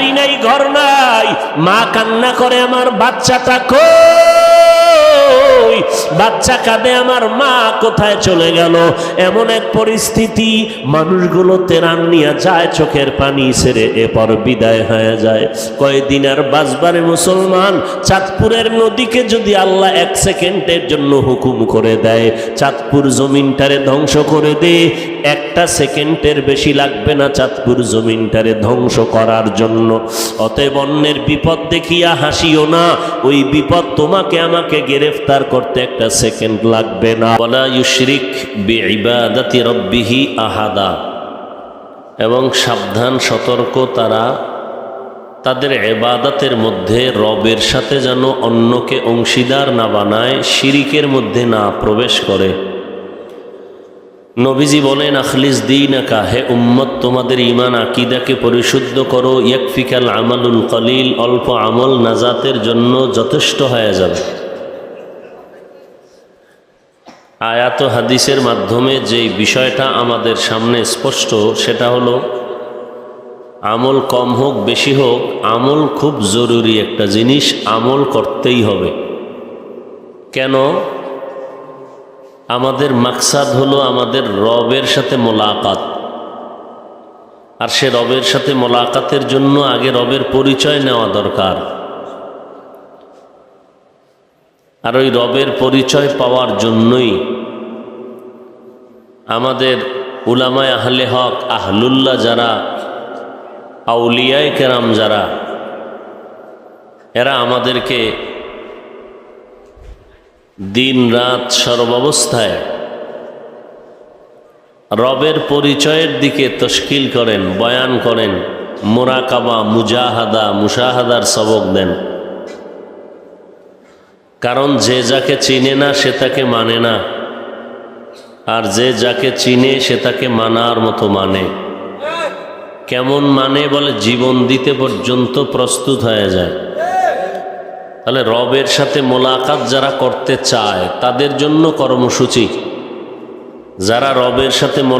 বাড়ি নাই, ঘর নাই। মা কান্না করে আমার বাচ্চাটা কই? বাচ্চা কাঁদে আমার মা কোথায় চলে গেল? এমন এক পরিস্থিতি, মানুষগুলো তেরান নিয়ে যায়, চোখের পানি ছেড়ে এরপর বিদায় হয়ে যায়। কয়দিন আর বাসবারে মুসলমান, চাঁদপুরের নদীকে যদি আল্লাহ এক সেকেন্ডের জন্য হুকুম করে দেয়, চাঁদপুর জমিনটারে ধ্বংস করে দে একটা সেকেন্ডের বেশি লাগবে না চাঁদপুর জমিনটারে ধ্বংস করার জন্য। অতএব অন্যের বিপদ দেখিয়া হাসিও না, ওই বিপদ তোমাকে আমাকে গ্রেফতার করতে একটা সেকেন্ড লাগবে না। ওয়ালা ইউশরিক বিইবাদাতি রব্বিহি আহাদা। এবং সাবধান, সতর্ক তারা তাদের এবাদাতের মধ্যে রবের সাথে যেন অন্যকে অংশীদার না বানায়, শিরিকের মধ্যে না প্রবেশ করে। নবীজি বলেন, আখলিস দিন আকা হে উম্মত, তোমাদের ইমান আকিদাকে পরিশুদ্ধ করো। ইয়াকফিকাল আমালুল কলিল, অল্প আমল নাজাতের জন্য যথেষ্ট হয়ে যাবে। আয়াত হাদিসের মাধ্যমে যেই বিষয়টা আমাদের সামনে স্পষ্ট, সেটা হলো, আমল কম হোক, বেশি হোক, আমল খুব জরুরি একটা জিনিস, আমল করতেই হবে। কেন? আমাদের মাকসাদ হলো আমাদের রবের সাথে মোলাকাত। আর সে রবের সাথে মোলাকাতের জন্য আগে রবের পরিচয় নেওয়া দরকার। আর ওই রবের পরিচয় পাওয়ার জন্যই আমাদের উলামায় আহলে হক, আহলুল্লাহ যারা, আউলিয়ায় কেরাম যারা, এরা আমাদেরকে দিন রাত সর্বাবস্থায় রবের পরিচয়ের দিকে তশকিল করেন, বয়ান করেন, মোরাকাবা, মুজাহাদা, মুশাহাদার সবক দেন। কারণ যে যাকে চিনে না, সে তাকে মানে না। আর যে যাকে চিনে, সে তাকে মানার মতো মানে। কেমন মানে বলে, জীবন দিতে পর্যন্ত প্রস্তুত হয়ে যায়। তাহলে রবের সাথে মোলাকাত যারা করতে চায় তাদের জন্য কর্মসূচি। যারা রবের সাথে মোলা